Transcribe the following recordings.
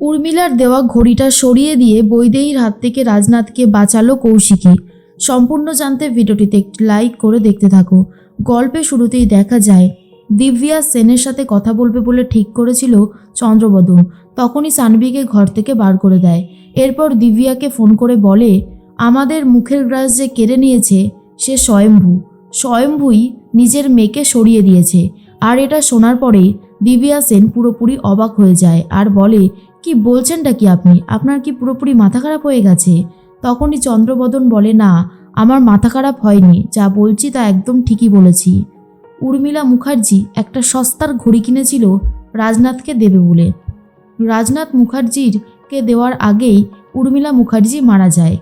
উর্মিলার দেওয়া ঘড়িটা সরিয়ে দিয়ে বৈদেহীর হাত থেকে রাজনাথকে বাঁচালো কৌশিকী। সম্পূর্ণ জানতে ভিডিওটিতে একটি লাইক করে দেখতে থাকো। গল্পে শুরুতেই দেখা যায়, দিব্যা সেনের সাথে কথা বলবে বলে ঠিক করেছিল চন্দ্রবদন। তখনই সানভিকে ঘর থেকে বার করে দেয়। এরপর দিব্যাকে ফোন করে বলে, আমাদের মুখের গ্রাস যে কেড়ে নিয়েছে, সে স্বয়ম্ভু। স্বয়ম্ভুই নিজের মেয়েকে সরিয়ে দিয়েছে। আর এটা শোনার পরে দিব্যা সেন পুরোপুরি অবাক হয়ে যায় আর বলে কি বলছেনটা কি আপনি? আপনার কি পুরোপুরি মাথা খারাপ হয়ে গেছে? তখনই চন্দ্রবদন বলে, না, আমার মাথা খারাপ হয়নি। যা বলছি তা একদম ঠিকই বলেছি। উর্মিলা মুখার্জি একটা সস্তার ঘড়ি কিনেছিল রাজনাথকে দেবে বলে। রাজনাথ মুখার্জির কে দেওয়ার আগেই উর্মিলা মুখার্জি মারা যায়।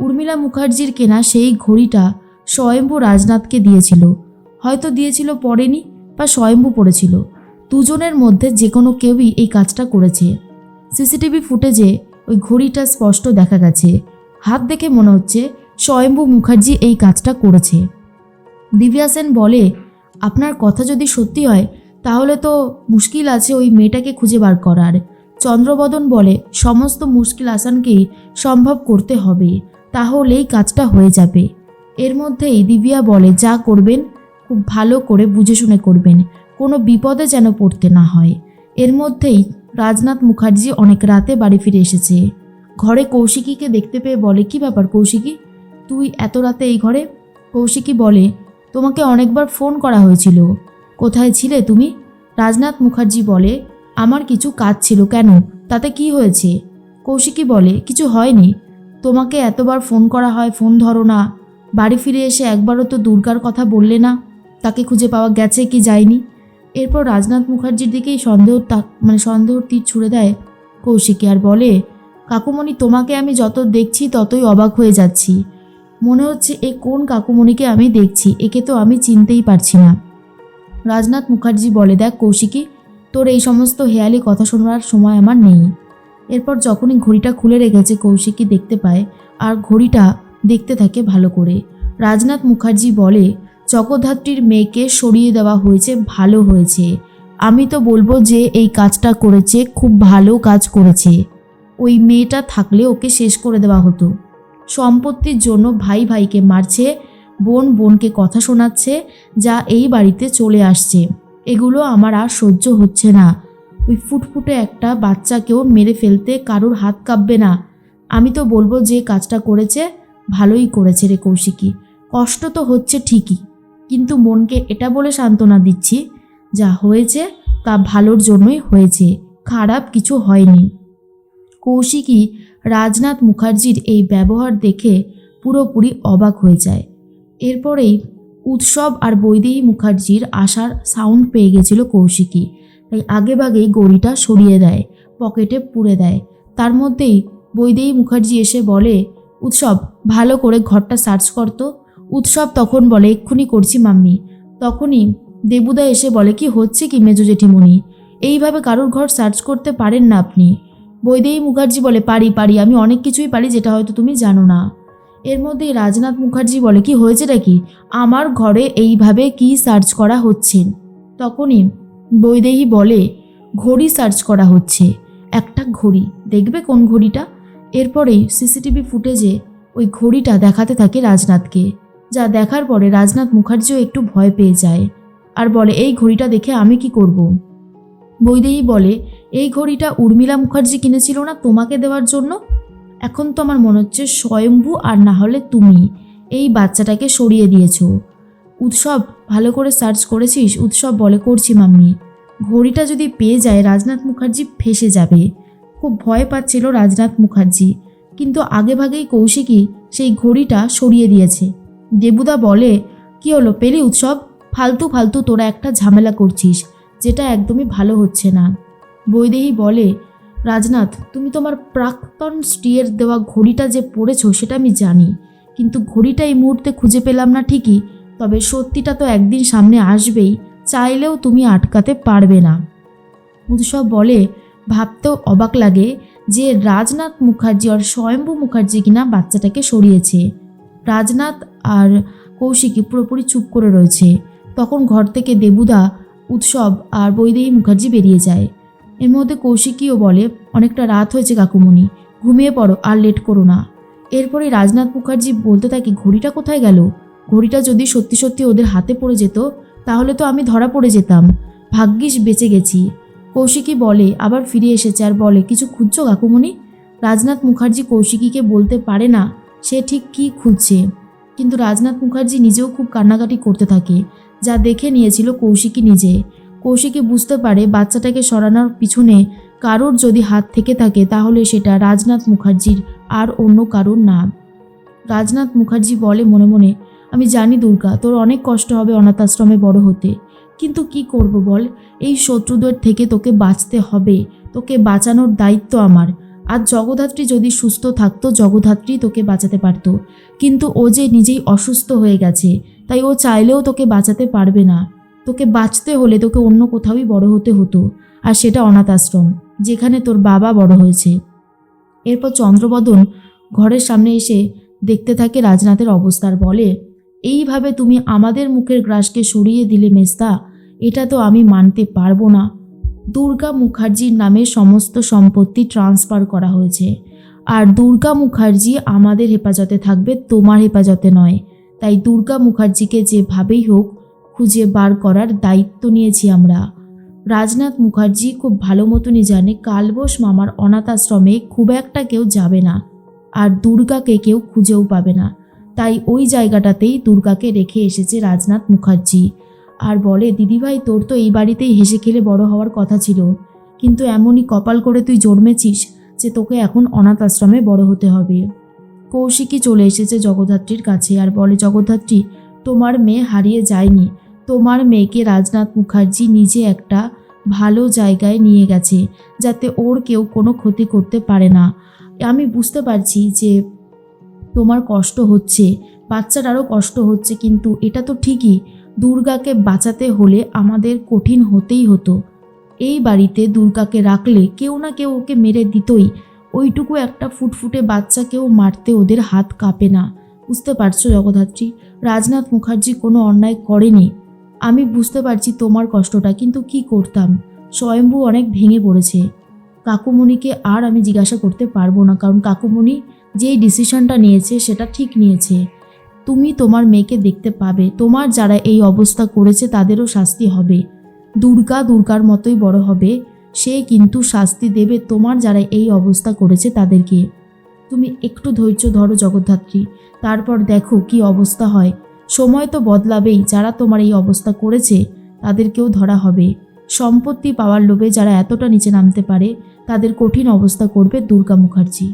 উর্মিলা মুখার্জির কেনা সেই ঘড়িটা স্বয়ম্ভু রাজনাথকে দিয়েছিল। হয়তো দিয়েছিল পড়েনি বা স্বয়ম্ভু পড়েছিল। দুজনের মধ্যে যে কোনো কেউই এই কাজটা করেছে। সিসিটিভি ফুটেজে ওই ঘড়িটা স্পষ্ট দেখা গেছে। হাত দেখে মনে হচ্ছে স্বয়ম্ভু মুখার্জি এই কাজটা করেছে। দিব্যা সেন বলে, আপনার কথা যদি সত্যি হয়, তাহলে তো মুশকিল আছে ওই মেয়েটাকে খুঁজে বার করার। চন্দ্রবদন বলে, সমস্ত মুশকিল আসানকেই সম্ভব করতে হবে, তাহলেই কাজটা হয়ে যাবে। এর মধ্যেই দিব্যা বলে, যা করবেন, খুব ভালো করে বুঝে শুনে করবেন, কোনো বিপদে যেন পড়তে না হয়। এর মধ্যেই রাজনাথ মুখার্জি অনেক রাতে বাড়ি ফিরে এসেছে। ঘরে কৌশিকীকে দেখতে পেয়ে বলে, কি ব্যাপার কৌশিকী? তুই এত রাতে এই ঘরে? কৌশিকী বলে, তোমাকে অনেকবার ফোন করা হয়েছিল। কোথায় ছিলে তুমি? রাজনাথ মুখার্জি বলে, আমার কিছু কাজ ছিল কেন? তাতে কি হয়েছে? কৌশিকী বলে, কিছু হয়নি। তোমাকে এতবার ফোন করা হয়, ফোন ধরো না। বাড়ি ফিরে এসে একবারও তো দুর্গার কথা বললে না। তাকে খুঁজে পাওয়া গেছে কি যায়নি? এরপর রাজনাথ মুখার্জির দিকেই সন্দেহ তাক মানে সন্দেহর তীর ছুড়ে দেয় কৌশিকী আর বলে, কাকুমণি, তোমাকে আমি যত দেখছি ততই অবাক হয়ে যাচ্ছি। মনে হচ্ছে এ কোন কাকুমণিকে আমি দেখছি, একে তো আমি চিনতেই পারছি না। রাজনাথ মুখার্জি বলে, দেখ কৌশিকী, তোর এই সমস্ত হেয়ালি কথা শোনার সময় আমার নেই। এরপর যখনই ঘড়িটা খুলে রেখেছে, কৌশিকী দেখতে পায়, আর ঘড়িটা দেখতে থাকে ভালো করে। রাজনাথ মুখার্জি বলে চকধাত্রীর মেয়েকে সরিয়ে দেওয়া হয়েছে, ভালো হয়েছে। আমি তো বলব যে এই কাজটা করেছে, খুব ভালো কাজ করেছে। ওই মেয়েটা থাকলে ওকে শেষ করে দেওয়া হতো। সম্পত্তির জন্য ভাই ভাইকে মারছে, বোন বোনকে কথা শোনাচ্ছে, যা এই বাড়িতে চলে আসছে। এগুলো আমার আর সহ্য হচ্ছে না। ওই ফুটফুটে একটা বাচ্চাকেও মেরে ফেলতে কারোর হাত কাঁপবে না। আমি তো বলব যে কাজটা করেছে, ভালোই করেছে রে কৌশিকী। কষ্ট তো হচ্ছে ঠিকই। কিন্তু মনকে এটা বলে সান্ত্বনা দিচ্ছি, যা হয়েছে তা ভালোর জন্যই হয়েছে, খারাপ কিছু হয়নি। কৌশিকী রাজনাথ মুখার্জির এই ব্যবহার দেখে পুরোপুরি অবাক হয়ে যায়। এরপরেই উৎসব আর বৈদেহী মুখার্জির আসার সাউন্ড পেয়ে গেছিল কৌশিকী। তাই আগেভাগেই গড়িটা সরিয়ে দেয়, পকেটে পুরে দেয়। তার মধ্যেই বৈদেহী মুখার্জি এসে বলে, উৎসব, ভালো করে ঘরটা সার্চ করতো উৎসব তখন বলে, এক্ষুনি করছি মাম্মি। তখনই দেবুদা এসে বলে, কি হচ্ছে কি মেজো জেঠিমণি? এইভাবে কারোর ঘর সার্চ করতে পারেন না আপনি। বৈদেহী মুখার্জি বলে, পারি পারি, আমি অনেক কিছুই পারি যেটা হয়তো তুমি জানো না। এর মধ্যেই রাজনাথ মুখার্জি বলে, কি হয়েছেটা কি? আমার ঘরে এইভাবে কি সার্চ করা হচ্ছে? তখনই বৈদেহী বলে, ঘড়ি সার্চ করা হচ্ছে, একটা ঘড়ি। দেখবে কোন ঘড়িটা? এরপরেই সিসিটিভি ফুটেজে ওই ঘড়িটা দেখাতে থাকে রাজনাথকে। যা দেখার পরে রাজনাথ মুখার্জিও একটু ভয় পেয়ে যায় আর বলে, এই ঘড়িটা দেখে আমি কি করব। বৈদেহী বলে, এই ঘড়িটা উর্মিলা মুখার্জি কিনেছিল না তোমাকে দেওয়ার জন্য? এখন তো আমার মনে হচ্ছে স্বয়ম্ভু আর না হলে তুমি। এই বাচ্চাটাকে সরিয়ে দিয়েছ। উৎসব, ভালো করে সার্চ করেছিস? উৎসব বলে, করছি মাম্মি। ঘড়িটা যদি পেয়ে যায়, রাজনাথ মুখার্জি ফেসে যাবে। খুব ভয় পাচ্ছিল রাজনাথ মুখার্জি। কিন্তু আগেভাগেই কৌশিকী সেই ঘড়িটা সরিয়ে দিয়েছে। দেবুদা বলে, কি হলো পেলি উৎসব? ফালতু ফালতু তোরা একটা ঝামেলা করছিস, যেটা একদমই ভালো হচ্ছে না। বৈদেহী বলে, রাজনাথ, তুমি তোমার প্রাক্তন স্ত্রীর দেওয়া ঘড়িটা যে পড়েছো সেটা আমি জানি, কিন্তু ঘড়িটা এই মুহূর্তে খুঁজে পেলাম না ঠিকই, তবে সত্যিটা তো একদিন সামনে আসবেই, চাইলেও তুমি আটকাতে পারবে না। উৎসব বলে, ভাবতেও অবাক লাগে যে রাজনাথ মুখার্জি আর স্বয়ম্ভু মুখার্জি কিনা বাচ্চাটাকে সরিয়েছে। রাজনাথ আর কৌশিকী পুরোপুরি চুপ করে রয়েছে। তখন ঘর থেকে দেবুদা, উৎসব আর বৈদেহী মুখার্জি বেরিয়ে যায়। এর মধ্যে কৌশিকীও বলে, অনেকটা রাত হয়েছে কাকুমণি, ঘুমিয়ে পড়ো আর লেট করো না। এরপরে রাজনাথ মুখার্জি বলতে থাকে, ঘড়িটা কোথায় গেল? ঘড়িটা যদি সত্যি সত্যি ওদের হাতে পড়ে যেত, তাহলে তো আমি ধরা পড়ে যেতাম। ভাগ্যিস বেঁচে গেছি। কৌশিকী বলে, আবার ফিরে এসেছে। আর বলে, কিছু খুঁজছো কাকুমণি? রাজনাথ মুখার্জি কৌশিকীকে বলতে পারে না, সে ঠিক কী খুঁজছে। কিন্তু রাজনাথ মুখার্জি নিজেও খুব কান্নাকাটি করতে থাকে, যা দেখে নিয়েছিল কৌশিকী নিজে। কৌশিকী বুঝতে পারে বাচ্চাটাকে সরানোর পিছনে কারোর যদি হাত থেকে থাকে, তাহলে সেটা রাজনাথ মুখার্জির আর অন্য কারোর না। রাজনাথ মুখার্জি বলে মনে মনে, আমি জানি দুর্গা, তোর অনেক কষ্ট হবে অনাথ আশ্রমে বড় হতে। কিন্তু কি করব বল? এই শত্রুদের থেকে তোকে বাঁচতে হবে। তোকে বাঁচানোর দায়িত্ব আমার। আর জগধাত্রী যদি সুস্থ থাকতো জগধাত্রী তোকে বাঁচাতে পারতো। কিন্তু ও যে নিজেই অসুস্থ হয়ে গেছে, তাই ও চাইলেও তোকে বাঁচাতে পারবে না। তোকে বাঁচতে হলে তোকে অন্য কোথাওই বড় হতে হতো, আর সেটা অনাথ আশ্রম, যেখানে তোর বাবা বড় হয়েছে। এরপর চন্দ্রবদন ঘরের সামনে এসে দেখতে থাকে রাজনাথের অবস্থার, বলে, এইভাবে তুমি আমাদের মুখের গ্রাসকে সরিয়ে দিলে মেস্তা, এটা তো আমি মানতে পারব না। দুর্গা মুখার্জির নামে সমস্ত সম্পত্তি ট্রান্সফার করা হয়েছে। আর দুর্গা মুখার্জি আমাদের হেফাজতে থাকবে, তোমার হেফাজতে নয়। তাই দুর্গা মুখার্জিকে যেভাবেই হোক খুঁজে বার করার দায়িত্ব নিয়েছি আমরা। রাজনাথ মুখার্জি খুব ভালো মতনই জানে, কালবোস মামার অনাথ আশ্রমে খুব একটা কেউ যাবে না। আর দুর্গাকে কেউ খুঁজেও পাবে না। তাই ওই জায়গাটাতেই দুর্গাকে রেখে এসেছে রাজনাথ মুখার্জি। আর বলে, দিদিভাই, তোর তো এই বাড়িতেই হেসে খেলে বড় হওয়ার কথা ছিল। কিন্তু এমনই কপাল করে তুই জন্মেছিস যে তোকে এখন অনাথ আশ্রমে বড় হতে হবে কৌশিকী চলে এসেছে জগদ্ধাত্রীর কাছে আর বলে, জগদ্ধাত্রী, তোমার মেয়ে হারিয়ে যায়নি। তোমার মেয়েকে রাজনাথ মুখার্জি নিজে একটা ভালো জায়গায় নিয়ে গেছে যাতে ওর কেউ কোনো ক্ষতি করতে পারে না। আমি বুঝতে পারছি যে তোমার কষ্ট হচ্ছে বাচ্চার আরও কষ্ট হচ্ছে, কিন্তু এটা তো ঠিকই। দুর্গাকে বাঁচাতে হলে আমাদের কঠিন হতেই হতো। এই বাড়িতে দুর্গাকে রাখলে কেউ না কেউ ওকে মেরে দিতই। ওইটুকু একটা ফুটফুটে বাচ্চাকেও মারতে ওদের হাত কাঁপে না। বুঝতে পারছ জগদ্ধাত্রী? রাজনাথ মুখার্জি কোনো অন্যায় করেনি। আমি বুঝতে পারছি তোমার কষ্টটা, কিন্তু কি করতাম? স্বয়ম্ভু অনেক ভেঙে পড়েছে। কাকুমণিকে আর আমি জিজ্ঞাসা করতে পারব না, কারণ কাকুমণি যেই ডিসিশনটা নিয়েছে সেটা ঠিক নিয়েছে। তুমি তোমার মেয়েকে দেখতে পাবে। তোমার যারা এই অবস্থা করেছে তাদেরও শাস্তি হবে। দুর্গা দুর্গার মতোই বড় হবে। সে কিন্তু শাস্তি দেবে তোমার যারা এই অবস্থা করেছে তাদেরকে। তুমি একটু ধৈর্য ধরো জগদ্ধাত্রী। তারপর দেখো কি অবস্থা হয়। সময় তো বদলাবেই। যারা তোমার এই অবস্থা করেছে, তাদেরকেও ধরা হবে। সম্পত্তি পাওয়ার লোভে যারা এতটা নিচে নামতে পারে, তাদের কঠিন অবস্থা করবে দুর্গা মুখার্জি।